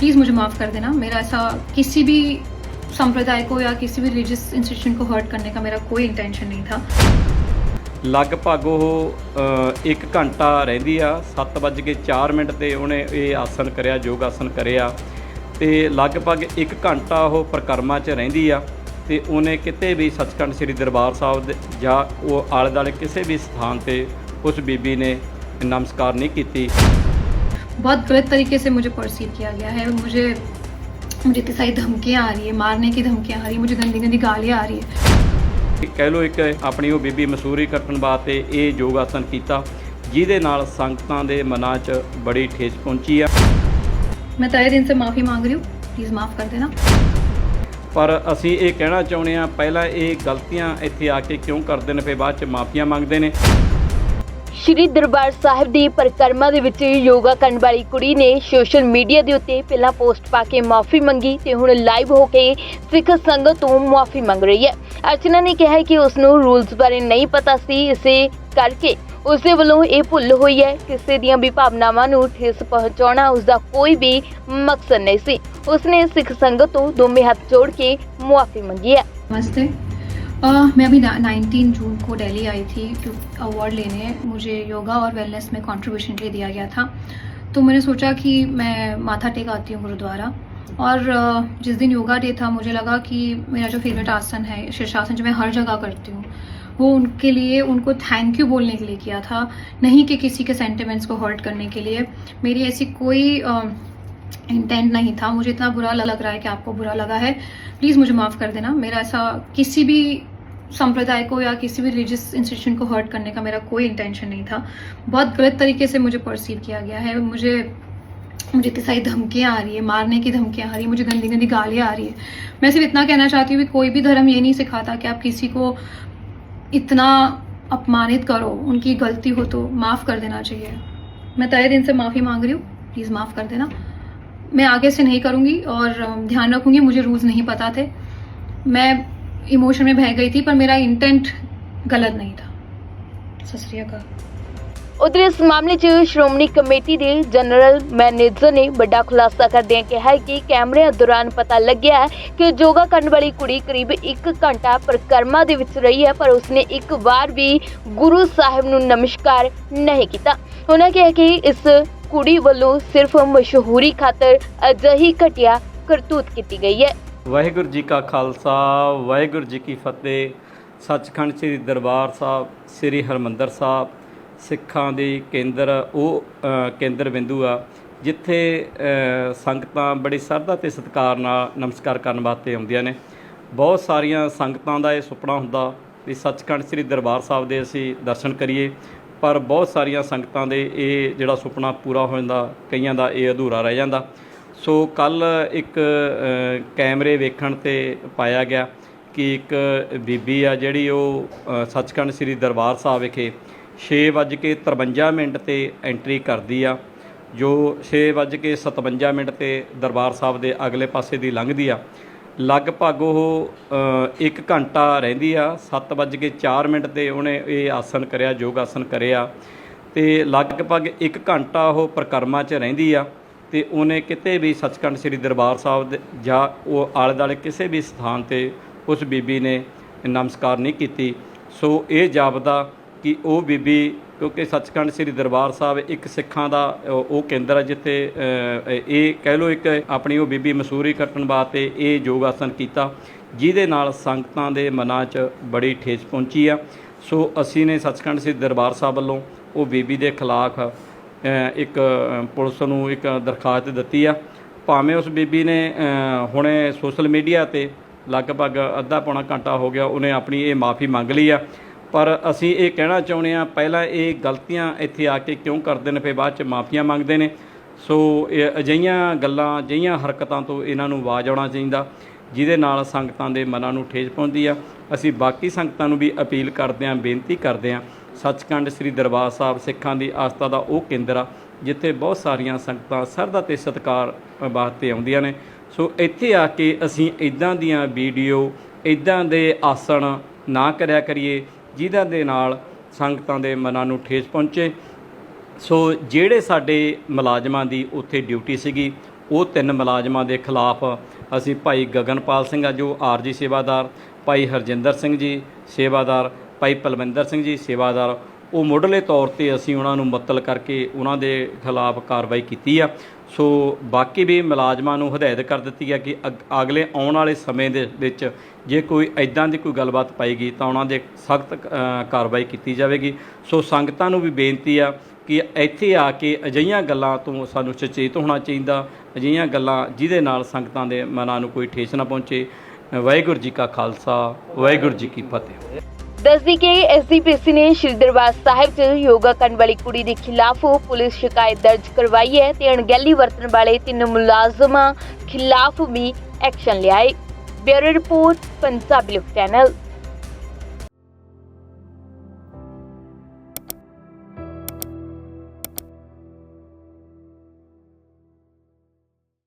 Please मुझे माफ़ कर देना मेरा ऐसा किसी भी संप्रदाय को या किसी भी रिलीजियस इंस्टीट्यूशन को हर्ट करने का मेरा कोई इंटेंशन नहीं था ਲਗਭਗ ਉਹ 1 ਘੰਟਾ ਰਹਿੰਦੀ ਆ 7:04 ਮਿੰਟ ਤੇ ਉਹਨੇ ਇਹ ਆਸਨ ਕਰਿਆ ਯੋਗ ਆਸਨ ਕਰਿਆ ਤੇ ਲਗਭਗ 1 ਘੰਟਾ ਉਹ ਪ੍ਰਕਰਮਾ 'ਚ ਰਹਿੰਦੀ ਆ ਤੇ ਉਹਨੇ ਕਿਤੇ ਵੀ ਸੱਚਖੰਡ ਸ੍ਰੀ ਦਰਬਾਰ ਸਾਹਿਬ ਦੇ ਜਾਂ ਉਹ ਆਲੇ ਦੁਆਲੇ ਕਿਸੇ ਵੀ ਸਥਾਨ ਤੇ ਉਸ ਬੀਬੀ ਨੇ ਨਮਸਕਾਰ ਨਹੀਂ ਕੀਤੀ बहुत गलत तरीके से मुझे परसीव किया गया है मुझे मुझे इतनी सारी धमकियाँ आ रही है मारने की धमकियाँ आ रही है मुझे गंदी गंदी गालियाँ आ रही है ਕਹਿ ਲੋ ਇੱਕ ਆਪਣੀ ਉਹ ਬੀਬੀ ਮਸੂਰੀ ਕੱਟਣ ਵਾਸਤੇ ਇਹ ਯੋਗ ਆਸਨ ਕੀਤਾ ਜਿਹਦੇ ਨਾਲ ਸੰਗਤਾਂ ਦੇ ਮਨਾਂ 'ਚ ਬੜੀ ਠੇਸ ਪਹੁੰਚੀ ਆ मैं तय दिन से माफ़ी मांग रही हूँ प्लीज़ माफ़ कर देना ਪਰ ਅਸੀਂ ਇਹ ਕਹਿਣਾ ਚਾਹੁੰਦੇ ਆ ਪਹਿਲਾਂ ਇਹ ਗਲਤੀਆਂ ਇੱਥੇ ਆ ਕੇ ਕਿਉਂ ਕਰਦੇ ਨੇ ਫਿਰ ਬਾਅਦ 'ਚ ਮਾਫੀਆਂ ਮੰਗਦੇ ਨੇ ਸ਼੍ਰੀ ਦਰਬਾਰ ਸਾਹਿਬ ਦੀ ਪਰਿਕਰਮਾ ਦੇ ਵਿੱਚ ਯੋਗਾ ਕਰਨ ਵਾਲੀ ਕੁੜੀ ਨੇ ਸੋਸ਼ਲ ਮੀਡੀਆ ਦੇ ਉੱਤੇ ਪਹਿਲਾਂ ਪੋਸਟ ਪਾ ਕੇ ਮਾਫੀ ਮੰਗੀ ਤੇ ਹੁਣ ਲਾਈਵ ਹੋ ਕੇ ਸਿੱਖ ਸੰਗਤ ਤੋਂ ਮਾਫੀ ਮੰਗ ਰਹੀ ਹੈ। ਅਰਚਨਾ ਨੇ ਕਿਹਾ ਕਿ ਉਸ ਨੂੰ ਰੂਲਸ ਬਾਰੇ ਨਹੀਂ ਪਤਾ ਸੀ, ਇਸੇ ਕਰਕੇ ਉਸ ਵੱਲੋਂ ਇਹ ਭੁੱਲ ਹੋਈ ਹੈ। ਕਿਸੇ ਦੀਆਂ ਵੀ ਭਾਵਨਾਵਾਂ ਨੂੰ ਠੇਸ ਪਹੁੰਚਾਉਣਾ ਉਸ ਦਾ ਕੋਈ ਵੀ ਮਕਸਦ ਨਹੀਂ ਸੀ। ਉਸ ਨੇ ਸਿੱਖ ਸੰਗਤ ਤੋਂ ਦੋਵੇਂ ਹੱਥ ਜੋੜ ਕੇ ਮੁਆਫੀ ਮੰਗੀ ਹੈ। ਨਮਸਤੇ। अ, मैं अभी नाइनटीन जून को दिल्ली आई थी अवार्ड लेने। मुझे योगा और वेलनेस में कंट्रीब्यूशन के लिए दिया गया था। तो मैंने सोचा कि मैं माथा टेक आती हूँ गुरुद्वारा। और जिस दिन योगा डे था मुझे लगा कि मेरा जो फेवरेट आसन है शीर्षासन जो मैं हर जगह करती हूँ वो उनके लिए उनको थैंक यू बोलने के लिए किया था। नहीं कि किसी के सेंटिमेंट्स को हर्ट करने के लिए। मेरी ऐसी कोई इंटेंट नहीं था। मुझे इतना बुरा लग रहा है कि आपको बुरा लगा है। प्लीज़ मुझे माफ़ कर देना। मेरा ऐसा किसी भी संप्रदाय को या किसी भी रिलीजियस इंस्टीट्यूशन को हर्ट करने का मेरा कोई इंटेंशन नहीं था। बहुत गलत तरीके से मुझे परसीव किया गया है। मुझे मुझे इतनी सारी धमकियाँ आ रही है, मारने की धमकियाँ आ रही है, मुझे गंदी गंदी गालियाँ आ रही है। मैं सिर्फ़ इतना कहना चाहती हूँ कि कोई भी धर्म ये नहीं सिखाता कि आप किसी को इतना अपमानित करो, उनकी गलती हो तो माफ़ कर देना चाहिए। मैं तय दिन से माफ़ी मांग रही हूँ प्लीज़ माफ़ कर देना। मैं आगे से नहीं करूँगी और ध्यान रखूँगी, मुझे रूल्स नहीं पता थे। मैं इमोशन में बह गई थी पर मेरा इंटेंट गलत नहीं था सत श्री अकाल ਉਧਰ ਇਸ ਮਾਮਲੇ 'ਚ ਸ਼੍ਰੋਮਣੀ ਕਮੇਟੀ ਦੇ ਜਨਰਲ ਮੈਨੇਜਰ ਨੇ ਵੱਡਾ ਖੁਲਾਸਾ ਕਰਦਿਆਂ ਕਿਹਾ ਹੈ ਕਿ ਕੈਮਰਿਆਂ ਦੌਰਾਨ ਪਤਾ ਲੱਗਿਆ ਹੈ ਕਿ ਯੋਗਾ ਕਰਨ ਵਾਲੀ ਕੁੜੀ ਕਰੀਬ 1 ਘੰਟਾ ਪਰਿਕਰਮਾ ਦੇ ਵਿੱਚ ਰਹੀ ਹੈ ਪਰ ਉਸਨੇ ਇੱਕ ਵਾਰ ਵੀ ਗੁਰੂ ਸਾਹਿਬ ਨੂੰ ਨਮਸਕਾਰ ਨਹੀਂ ਕੀਤਾ ਉਹਨਾਂ ਕਿਹਾ ਕਿ ਇਸ ਕੁੜੀ ਵੱਲੋਂ ਸਿਰਫ ਮਸ਼ਹੂਰੀ ਖਾਤਰ ਅਜਿਹੀ ਘਟਿਆ ਕਰਤੂਤ ਕੀਤੀ ਗਈ ਹੈ ਵਾਹਿਗੁਰੂ ਜੀ ਕਾ ਖਾਲਸਾ, ਵਾਹਿਗੁਰੂ ਜੀ ਕੀ ਫਤਿਹ। ਸੱਚਖੰਡ ਸ੍ਰੀ ਦਰਬਾਰ ਸਾਹਿਬ, ਸ੍ਰੀ ਹਰਮੰਦਰ ਸਾਹਿਬ, ਸਿੱਖਾਂ ਦੀ ਕੇਂਦਰ, ਉਹ ਕੇਂਦਰ ਬਿੰਦੂ ਆ, ਜਿੱਥੇ ਸੰਗਤਾਂ ਬੜੀ ਸ਼ਰਧਾ ਤੇ ਸਤਿਕਾਰ ਨਾਲ ਨਮਸਕਾਰ ਕਰਨ ਵਾਸਤੇ ਆਉਂਦੀਆਂ ਨੇ। ਬਹੁਤ ਸਾਰੀਆਂ ਸੰਗਤਾਂ ਦਾ ਇਹ ਸੁਪਨਾ ਹੁੰਦਾ ਵੀ ਸੱਚਖੰਡ ਸ੍ਰੀ ਦਰਬਾਰ ਸਾਹਿਬ ਦੇ ਅਸੀਂ ਦਰਸ਼ਨ ਕਰੀਏ, ਪਰ ਬਹੁਤ ਸਾਰੀਆਂ ਸੰਗਤਾਂ ਦੇ ਇਹ ਜਿਹੜਾ ਸੁਪਨਾ ਪੂਰਾ ਹੋ ਜਾਂਦਾ, ਕਈਆਂ ਦਾ ਇਹ ਅਧੂਰਾ ਰਹਿ ਜਾਂਦਾ। ਸੋ ਕੱਲ ਇੱਕ ਕੈਮਰੇ ਵੇਖਣ ਤੇ ਪਾਇਆ ਗਿਆ ਕਿ ਇੱਕ ਬੀਬੀ ਆ ਜਿਹੜੀ ਉਹ ਸੱਚਖੰਡ ਸ੍ਰੀ ਦਰਬਾਰ ਸਾਹਿਬ ਵਿਖੇ 6:53 ਮਿੰਟ ਤੇ ਐਂਟਰੀ ਕਰਦੀ ਆ, ਜੋ 6:57 ਮਿੰਟ ਤੇ ਦਰਬਾਰ ਸਾਹਿਬ ਦੇ ਅਗਲੇ ਪਾਸੇ ਦੀ ਲੰਘਦੀ ਆ। ਲਗਭਗ ਉਹ 1 ਘੰਟਾ ਰਹਿੰਦੀ ਆ 7:04 ਮਿੰਟ ਤੇ ਉਹਨੇ ਇਹ ਆਸਨ ਕਰਿਆ ਯੋਗ ਆਸਨ ਕਰਿਆ ਤੇ ਲਗਭਗ 1 ਘੰਟਾ ਉਹ ਪ੍ਰਕਰਮਾ 'ਚ ਰਹਿੰਦੀ ਆ। ਤੇ ਉਹਨੇ ਕਿਤੇ ਵੀ ਸੱਚਖੰਡ ਸ੍ਰੀ ਦਰਬਾਰ ਸਾਹਿਬ ਦੇ ਜਾਂ ਉਹ ਆਲੇ ਦੁਆਲੇ ਕਿਸੇ ਵੀ ਸਥਾਨ ਤੇ ਉਸ ਬੀਬੀ ਨੇ ਨਮਸਕਾਰ ਨਹੀਂ ਕੀਤੀ। ਸੋ ਇਹ ਜਾਪਦਾ ਕਿ ਉਹ ਬੀਬੀ, ਕਿਉਂਕਿ ਸੱਚਖੰਡ ਸ੍ਰੀ ਦਰਬਾਰ ਸਾਹਿਬ ਇੱਕ ਸਿੱਖਾਂ ਦਾ ਉਹ ਕੇਂਦਰ ਹੈ ਜਿੱਥੇ ਇਹ ਕਹਿ ਲੋ ਇੱਕ ਆਪਣੀ ਉਹ ਬੀਬੀ ਮਸੂਰੀ ਕੱਟਣ ਵਾਸਤੇ ਇਹ ਯੋਗ ਆਸਨ ਕੀਤਾ, ਜਿਹਦੇ ਨਾਲ ਸੰਗਤਾਂ ਦੇ ਮਨਾਂ 'ਚ ਬੜੀ ਠੇਸ ਪਹੁੰਚੀ ਆ। ਸੋ ਅਸੀਂ ਨੇ ਸੱਚਖੰਡ ਸ੍ਰੀ ਦਰਬਾਰ ਸਾਹਿਬ ਵੱਲੋਂ ਉਹ ਬੀਬੀ ਦੇ ਖਿਲਾਫ ਇੱਕ ਪੁਲਿਸ ਨੂੰ ਇੱਕ ਦਰਖਾਸਤ ਦਿੱਤੀ ਆ। ਭਾਵੇਂ ਉਸ ਬੀਬੀ ਨੇ ਹੁਣੇ ਸੋਸ਼ਲ ਮੀਡੀਆ ਤੇ ਲਗਭਗ ਅੱਧਾ ਪੌਣਾ ਘੰਟਾ ਹੋ ਗਿਆ ਉਹਨੇ ਆਪਣੀ ਇਹ ਮਾਫੀ ਮੰਗ ਲਈ ਆ। ਪਰ ਅਸੀਂ ਇਹ ਕਹਿਣਾ ਚਾਹੁੰਦੇ ਆ ਪਹਿਲਾਂ ਇਹ ਗਲਤੀਆਂ ਇੱਥੇ ਆ ਕੇ ਕਿਉਂ ਕਰਦੇ ਨੇ, ਫਿਰ ਬਾਅਦ ਚ ਮਾਫੀਆਂ ਮੰਗਦੇ ਨੇ। ਸੋ, ਇਹ ਅਜਿਹੀਆਂ ਗੱਲਾਂ, ਅਜਿਹੀਆਂ ਹਰਕਤਾਂ ਤੋਂ ਇਹਨਾਂ ਨੂੰ ਆਵਾਜ਼ ਆਉਣਾ ਚਾਹੀਦਾ, ਜਿਹਦੇ ਨਾਲ ਸੰਗਤਾਂ ਦੇ ਮਨਾਂ ਨੂੰ ਠੇਸ ਪਹੁੰਚਦੀ ਆ। ਅਸੀਂ ਬਾਕੀ ਸੰਗਤਾਂ ਨੂੰ ਵੀ ਅਪੀਲ ਕਰਦੇ ਹਾਂ, ਬੇਨਤੀ ਕਰਦੇ ਹਾਂ ਸੱਚਖੰਡ ਸ੍ਰੀ ਦਰਬਾਰ ਸਾਹਿਬ ਸਿੱਖਾਂ ਦੀ ਆਸਥਾ ਦਾ ਉਹ ਕੇਂਦਰ ਆ, ਜਿੱਥੇ ਬਹੁਤ ਸਾਰੀਆਂ ਸੰਗਤਾਂ ਸਰਦਾ ਤੇ ਸਤਿਕਾਰ ਵਾਸਤੇ ਆਉਂਦੀਆਂ ਨੇ। ਸੋ ਇੱਥੇ ਆ ਕੇ ਅਸੀਂ ਇਦਾਂ ਦੀਆਂ ਵੀਡੀਓ ਇਦਾਂ ਦੇ ਆਸਣ ਨਾ ਕਰਿਆ ਕਰੀਏ, ਜਿਹਨਾਂ ਦੇ ਨਾਲ ਸੰਗਤਾਂ ਦੇ ਮਨਾਂ ਨੂੰ ਠੇਸ ਪਹੁੰਚੇ। ਸੋ ਜਿਹੜੇ ਸਾਡੇ ਮੁਲਾਜ਼ਮਾਂ ਦੀ ਉੱਥੇ ਡਿਊਟੀ ਸੀਗੀ, ਉਹ ਤਿੰਨ ਮੁਲਾਜ਼ਮਾਂ ਦੇ ਖਿਲਾਫ ਅਸੀਂ ਭਾਈ ਗਗਨਪਾਲ ਸਿੰਘ ਆ ਜੋ ਆਰਜੀ ਸੇਵਾਦਾਰ, ਭਾਈ ਹਰਜਿੰਦਰ ਸਿੰਘ ਜੀ ਸੇਵਾਦਾਰ ਭਾਈ ਪਲਵਿੰਦਰ ਸਿੰਘ ਜੀ ਸੇਵਾਦਾਰ, ਉਹ ਮੁੱਢਲੇ ਤੌਰ ਤੇ ਅਸੀਂ ਉਹਨਾਂ ਨੂੰ ਮੁਅੱਤਲ ਕਰਕੇ ਉਹਨਾਂ ਦੇ ਖਿਲਾਫ ਕਾਰਵਾਈ ਕੀਤੀ ਆ। ਸੋ ਬਾਕੀ ਵੀ ਮੁਲਾਜ਼ਮਾਂ ਨੂੰ ਹਦਾਇਤ ਕਰ ਦਿੱਤੀ ਹੈ ਕਿ ਅਗ- ਅਗਲੇ ਆਉਣ ਵਾਲੇ ਸਮੇਂ ਦੇ ਵਿੱਚ ਜੇ ਕੋਈ ਐਦਾਂ ਦੀ ਕੋਈ ਗੱਲਬਾਤ ਪਾਏਗੀ ਤਾਂ ਉਹਨਾਂ ਦੇ ਸਖਤ ਕਾਰਵਾਈ ਕੀਤੀ ਜਾਵੇਗੀ। ਸੋ ਸੰਗਤਾਂ ਨੂੰ ਵੀ ਬੇਨਤੀ ਆ ਕਿ ਇੱਥੇ ਆ ਕੇ ਅਜਿਹੀਆਂ ਗੱਲਾਂ ਤੋਂ ਸਾਨੂੰ ਸੁਚੇਤ ਹੋਣਾ ਚਾਹੀਦਾ, ਅਜਿਹੀਆਂ ਗੱਲਾਂ ਜਿਹਦੇ ਨਾਲ ਸੰਗਤਾਂ ਦੇ ਮਨਾਂ ਨੂੰ ਕੋਈ ਠੇਸ ਨਾ ਪਹੁੰਚੇ। ਵਾਹਿਗੁਰੂ ਜੀ ਕਾ ਖਾਲਸਾ, ਵਾਹਿਗੁਰੂ ਜੀ ਕੀ ਫਤਿਹ। ਦੱਸਦੀ ਕਿ ਐਸਜੀਪੀਸੀ ਨੇ ਸ਼੍ਰੀ ਦਰਬਾਰ ਸਾਹਿਬ 'ਚ ਯੋਗਾ ਕਰਨ ਵਾਲੀ ਕੁੜੀ ਦੇ ਖਿਲਾਫ ਪੁਲਿਸ ਸ਼ਿਕਾਇਤ ਦਰਜ ਕਰਵਾਈ ਹੈ ਤੇ ਅਣਗਹਿਲੀ ਵਰਤਣ ਵਾਲੇ ਤਿੰਨ ਮੁਲਾਜ਼ਮਾਂ ਖਿਲਾਫ ਵੀ ਐਕਸ਼ਨ ਲਿਆ ਹੈ। ਬਿਊਰੋ ਰਿਪੋਰਟ, ਪੰਜਾਬੀ ਲੋਕ ਚੈਨਲ